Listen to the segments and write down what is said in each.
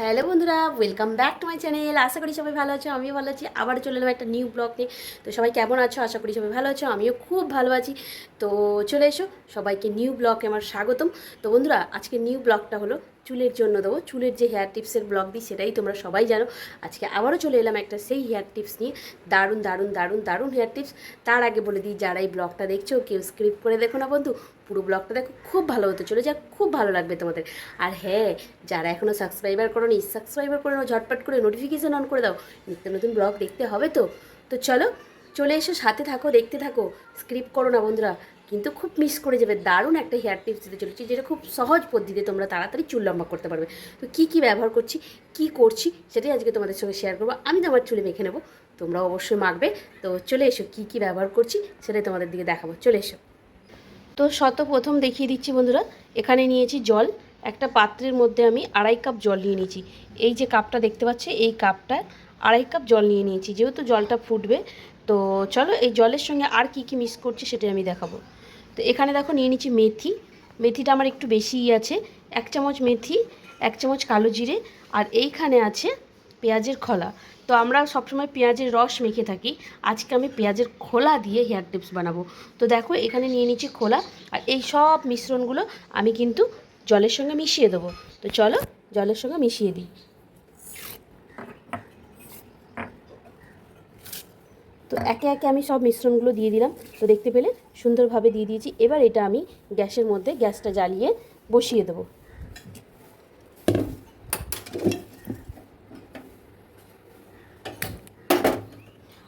Hello বন্ধুরা welcome back to my channel আশা করি সবাই ভালো আছো, আমিও ভালো আছি। আবার চলে এলাম একটা নিউ ব্লগ নিয়ে। তো সবাই কেমন আছো? আশা করি সবাই ভালো আছো, আমিও খুব ভালো আছি। তো চলে এসো, সবাইকে নিউ ব্লগে আমার স্বাগতম। তো বন্ধুরা, আজকে নিউ ব্লগটা হলো চুলের জন্য দেবো। চুলের যে হেয়ার টিপসের ব্লগ দিই, সেটাই তোমরা সবাই জানো। আজকে আবারও চলে এলাম একটা সেই হেয়ার টিপস নিয়ে। দারুণ দারুণ দারুণ দারুণ হেয়ার টিপস তার আগে বলে দিই, যারা এই ব্লগটা দেখছ, কেউ স্ক্রিপ্ট করে দেখো না বন্ধু। পুরো ব্লগটা দেখো, খুব ভালো হতে চলে যাক খুব ভালো লাগবে তোমাদের। আর হ্যাঁ যারা এখনও সাবস্ক্রাইবার করো নি সাবস্ক্রাইবার করে নাও, ঝটপট করে নোটিফিকেশন অন করে দাও। নিত্য নতুন ব্লগ দেখতে হবে তো। তো চলো, চলে এসো, সাথে থাকো, দেখতে থাকো। স্ক্রিপ্ট করো না বন্ধুরা। কিন্তু খুব মিস করে যাবে। দারুণ একটা হেয়ার টিপস দিতে চলেছি, যেটা খুব সহজ পদ্ধতিতে তোমরা তাড়াতাড়ি চুল লম্বা করতে পারবে। তো কী কী ব্যবহার করছি, কি করছি, সেটাই আজকে তোমাদের সঙ্গে শেয়ার করব। আমি তো আমার চুলে মেখে নেব তোমরা অবশ্যই মাখবে। তো চলে এসো, কী কী ব্যবহার করছি, সেটাই তোমাদের দিকে দেখাবো। চলে এসো। তো শত প্রথম দেখিয়ে দিচ্ছি বন্ধুরা, এখানে নিয়েছি জল। একটা পাত্রের মধ্যে আমি আড়াই কাপ জল নিয়ে নিয়েছি। এই যে কাপটা দেখতে পাচ্ছি, এই কাপটা আড়াই কাপ জল নিয়ে নিয়েছি। যেহেতু জলটা ফুটবে, তো চলো এই জলের সঙ্গে আর কি কি মিক্স করছি, সেটাই আমি দেখাবো। তো এখানে দেখো নিয়ে নিচ্ছি মেথি। মেথিটা আমার একটু বেশিই আছে। এক চামচ মেথি, এক চামচ কালো জিরে আর এইখানে আছে পেঁয়াজের খোলা। তো আমরা সবসময় পেঁয়াজের রস মেখে থাকি। আজকে আমি পেঁয়াজের খোলা দিয়ে হেয়ার টিপস বানাবো। তো দেখো এখানে নিয়ে নিচ্ছি খোলা আর এই সব মিশ্রণগুলো আমি কিন্তু জলের সঙ্গে মিশিয়ে দেবো। তো চলো জলের সঙ্গে মিশিয়ে দিই। তো একে একে আমি সব মিশ্রণগুলো দিয়ে দিলাম। তো দেখতে পেলে সুন্দরভাবে দিয়ে দিয়েছি। এবার এটা আমি গ্যাসের মধ্যে গ্যাসটা জ্বালিয়ে বসিয়ে দেবো।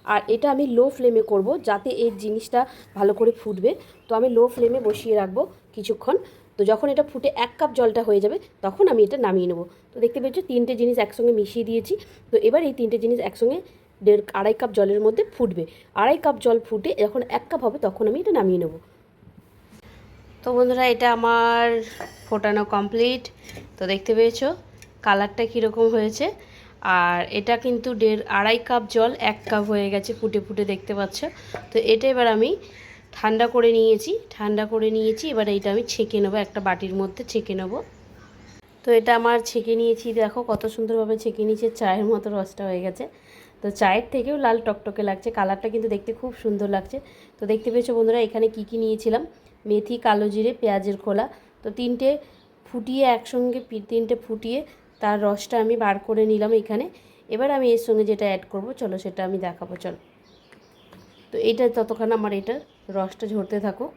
আর এটা আমি লো ফ্লেমে করব যাতে এর জিনিসটা ভালো করে ফুটবে। তো আমি লো ফ্লেমে বসিয়ে রাখব কিছুক্ষণ। তো যখন এটা ফুটে এক কাপ জলটা হয়ে যাবে, তখন আমি এটা নামিয়ে নেব। তো দেখতে পেয়েছ তিনটে জিনিস একসঙ্গে মিশিয়ে দিয়েছি। তো এবার এই তিনটে জিনিস একসঙ্গে দেড় আড়াই কাপ জলের মধ্যে ফুটবে। আড়াই কাপ জল ফুটে যখন এক কাপ হবে তখন আমি এটা নামিয়ে নেব। তো বন্ধুরা, এটা আমার ফোটানো কমপ্লিট। তো দেখতে পেয়েছ কালারটা কীরকম হয়েছে। আর এটা কিন্তু দেড় আড়াই কাপ জল, এক কাপ হয়ে গেছে ফুটে ফুটে দেখতে পাচ্ছ। তো এটা এবার আমি ঠান্ডা করে নিয়েছি, ঠান্ডা করে নিয়েছি। এবার এইটা আমি ছেঁকে নেব, একটা বাটির মধ্যে ছেঁকে নেব। তো এটা আমার ছেঁকে নিয়েছি। দেখো কত সুন্দরভাবে ছেঁকে নিয়েছে, চায়ের মতো রসটা হয়ে গেছে। তো চায়ের থেকেও লাল টকটকে লাগছে, কালারটা কিন্তু দেখতে খুব সুন্দর লাগছে। তো দেখতে পেয়েছ বন্ধুরা, এখানে কি কি নিয়েছিলাম? মেথি, কালো জিরে, পেঁয়াজের খোলা। তো তিনটে ফুটিয়ে একসঙ্গে তিনটে ফুটিয়ে তার রসটা আমি বার করে নিলাম এখানে। এবার আমি এর সঙ্গে যেটা অ্যাড করব, চলো সেটা আমি দেখাবো, চলো। তো এটা ততক্ষণ আমার এটার রসটা ঝরতে থাকুক।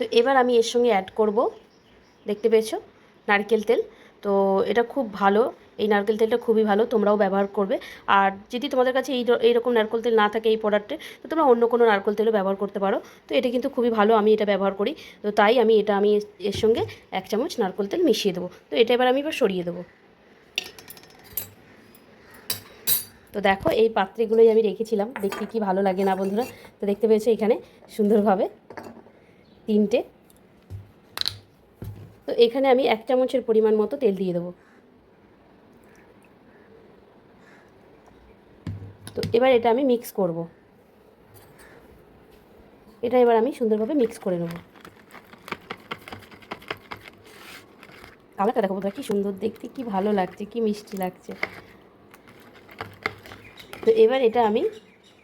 তো এবার আমি এর সঙ্গে অ্যাড করব। দেখতে পেয়েছ? নারকেল তেল। তো এটা খুব ভালো। এই নারকেল তেলটা খুবই ভালো, তোমরাও ব্যবহার করবে। আর যদি তোমাদের কাছে এই এইরকম নারকেল তেল না থাকে এই প্রোডাক্টে তো তোমরা অন্য কোনো নারকেল তেলও ব্যবহার করতে পারো। তো এটা কিন্তু খুবই ভালো, আমি এটা ব্যবহার করি। তো তাই আমি এটা, আমি এর সঙ্গে এক চামচ নারকেল তেল মিশিয়ে দেবো। তো এটা এবার আমি এবার সরিয়ে দেবো। তো দেখো, এই পাত্রগুলোই আমি রেখেছিলাম। দেখতে কি ভালো লাগে না, বন্ধুরা? তো দেখতে পেয়েছ এখানে সুন্দরভাবে তিনটে এখানে আমি এক চামচের পরিমাণ মতো তেল দিয়ে দেবো। তো এবার এটা আমি মিক্স করব। এটা এবার আমি সুন্দরভাবে মিক্স করে নেব। কালারটা দেখো কি সুন্দর দেখতে, কি ভালো লাগছে, কি মিষ্টি লাগছে। তো এবার এটা আমি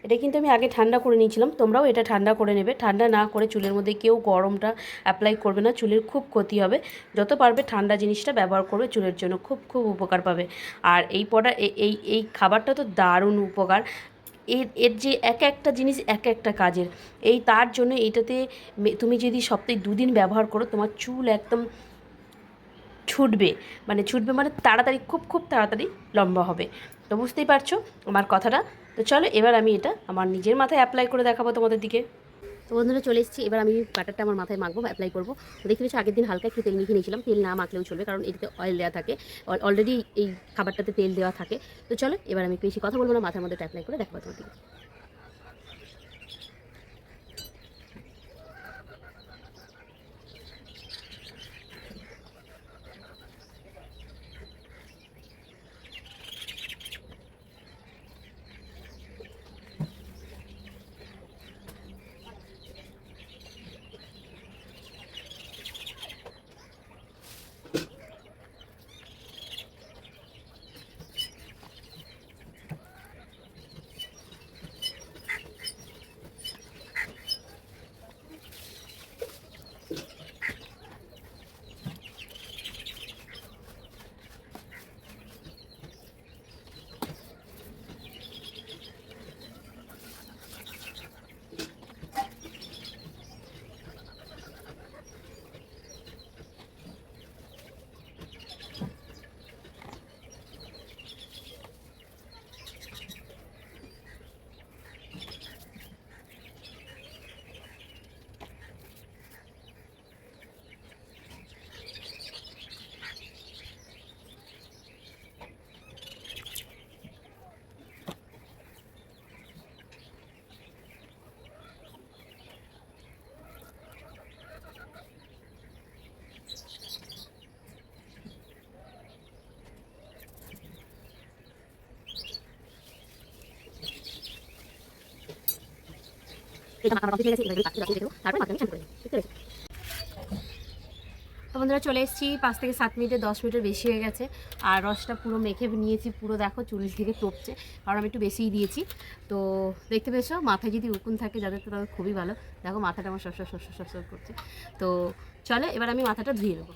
এটা কিন্তু আমি আগে ঠান্ডা করে নিয়েছিলাম, তোমরাও এটা ঠান্ডা করে নেবে। ঠান্ডা না করে চুলের মধ্যে কেউ গরমটা অ্যাপ্লাই করবে না, চুলের খুব ক্ষতি হবে। যত পারবে ঠান্ডা জিনিসটা ব্যবহার করবে, চুলের জন্য খুব খুব উপকার পাবে। আর এই পটা এই এই খাবারটা তো দারুণ উপকার। এর এর যে এক একটা জিনিস এক একটা কাজের। এই তার জন্য এইটাতে তুমি যদি সপ্তাহে দুদিন ব্যবহার করো, তোমার চুল একদম ছুটবে। মানে ছুটবে মানে তাড়াতাড়ি, খুব খুব তাড়াতাড়ি লম্বা হবে। তো বুঝতেই পারছ আমার কথাটা? তো চলো এবার আমি এটা আমার নিজের মাথায় অ্যাপ্লাই করে দেখাবো তোমাদের দিকে। তো বন্ধুরা চলে এসেছি, এবার আমি বাটারটা আমার মাথায় মাখবো অ্যাপ্লাই করব। দেখতে পেয়েছি আগের দিন হালকা একটু তেল মেখে নিয়েছিলাম, তেল না মাখলেও চলবে কারণ এটাতে অয়েল দেওয়া থাকে। অলরেডি এই খাবারটাতে তেল দেওয়া থাকে। তো চলো এবার আমি বেশি কথা বলব না, মাথার মধ্যে অ্যাপ্লাই করে দেখাবো তোমার তো বন্ধুরা, চলে এসেছি। পাঁচ থেকে সাত মিনিটে, দশ মিনিটের বেশি হয়ে গেছে। আর রসটা পুরো মেখে নিয়েছি, পুরো দেখো চুল থেকে টপছে। কারণ আমি একটু বেশিই দিয়েছি। তো দেখতে পেয়েছ, মাথায় যদি উকুন থাকে, যাদের তো তাদের খুবই ভালো। দেখো, মাথাটা আমার সরসর সরসর সরসর করছে। তো চলো, এবার আমি মাথাটা ধুয়ে নেব।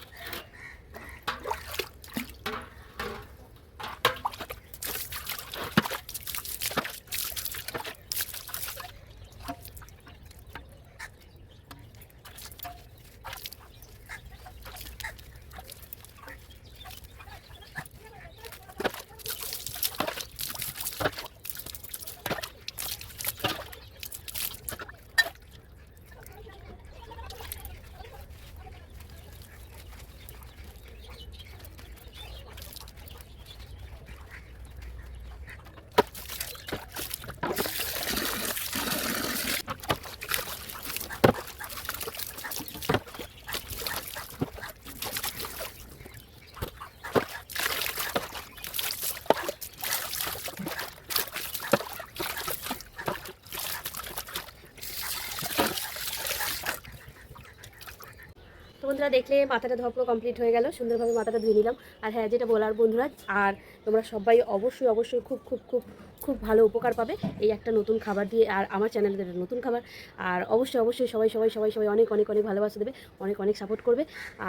বন্ধুরা দেখলে মাথাটা ধপ কমপ্লিট হয়ে গেল, সুন্দরভাবে মাথাটা ধুয়ে নিলাম। আর হ্যাঁ যেটা বলার বন্ধুরা, আর তোমরা সবাই অবশ্যই অবশ্যই, খুব খুব খুব খুব ভালো উপকার পাবে এই একটা নতুন খাবার দিয়ে আর আমার চ্যানেলের নতুন খাবার। আর অবশ্যই অবশ্যই সবাই সবাই সবাই সবাই অনেক অনেক অনেক ভালোবাসা দেবে, অনেক অনেক সাপোর্ট করবে।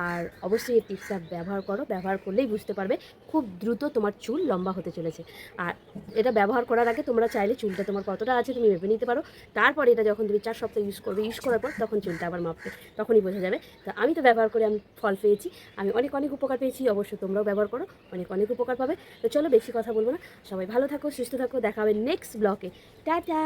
আর অবশ্যই এই টিপসটা ব্যবহার করো, ব্যবহার করলেই বুঝতে পারবে খুব দ্রুত তোমার চুল লম্বা হতে চলেছে। আর এটা ব্যবহার করার আগে তোমরা চাইলে চুলটা তোমার কতটা আছে তুমি ভেবে নিতে পারো। তারপরে এটা যখন তুমি চার সপ্তাহ ইউজ করবে ইউজ করার পর তখন চুলটা আবার মাপবে, তখনই বোঝা যাবে। তো আমি তো ব্যবহার করে আমি ফল পেয়েছি, আমি অনেক অনেক উপকার পেয়েছি, অবশ্যই তোমরাও ব্যবহার করো, অনেক অনেক উপকার পাবে। তো চলো বেশি কথা বলব না, সবাই ভালো থাকো, সুস্থ থাকো দেখা হবে নেক্সট ব্লকে টাটা!